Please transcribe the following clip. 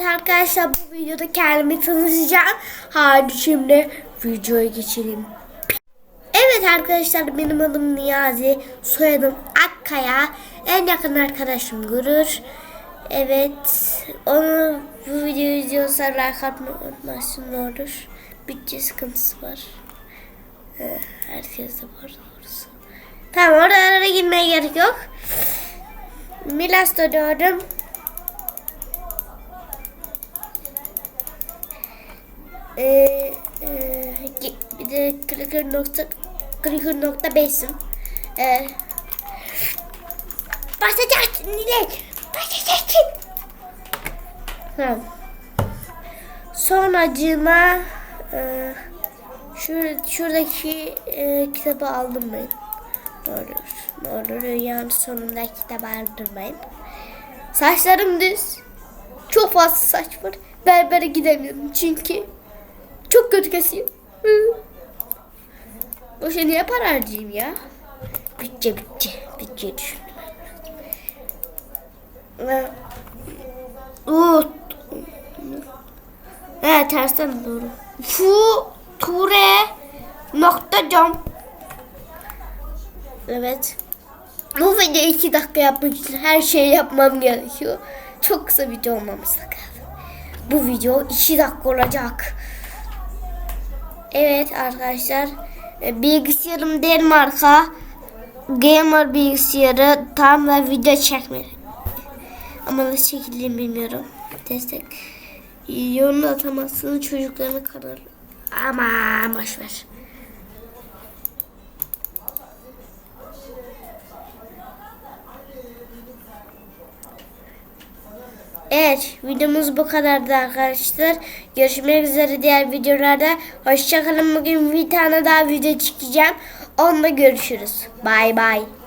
Evet arkadaşlar bu videoda kendimi tanıtacağım. Hadi şimdi videoya geçelim. Evet arkadaşlar benim adım Niyazi. Soyadım Akkaya. En yakın arkadaşım Gurur. Evet. Onu bu videoyu izliyorsa like ne olur. Bütçe sıkıntısı var. Ee, herkes de var doğrusu. Tamam oralara girmeye gerek yok. Milas'ta doğdum. Ee, e, ge- bir de clicker nokta clicker nokta beşim. Ee, basacaksın Nilay. Basacaksın. Tamam. Sonracığıma e, şur, şuradaki e, kitabı aldım ben. Ne olur, olur rüyanın sonunda kitabı aldırmayın. Saçlarım düz. Çok fazla saç var. Berbere gidemiyorum çünkü çok kötü kesiyor. Hı. Boşa niye para harcayayım ya? Bütçe bütçe. Bütçe düşündüm. Ve- Oo. Evet tersten doğru. Fu ture nokta com. Evet. Bu video iki dakika yapmak için her şeyi yapmam gerekiyor. Çok kısa video olmaması lazım. Bu video iki dakika olacak. Evet arkadaşlar. e, Bilgisayarım Denmark'a gamer bilgisayarı tam da video çekmeli. Ama nasıl çekildiğini bilmiyorum. Destek. Yorum atamazsın çocuklarını kadar. Ama boşver. Evet videomuz bu kadardı arkadaşlar. Görüşmek üzere diğer videolarda. Hoşçakalın. Bugün bir tane daha video çekeceğim. Onunla görüşürüz. Bay bay.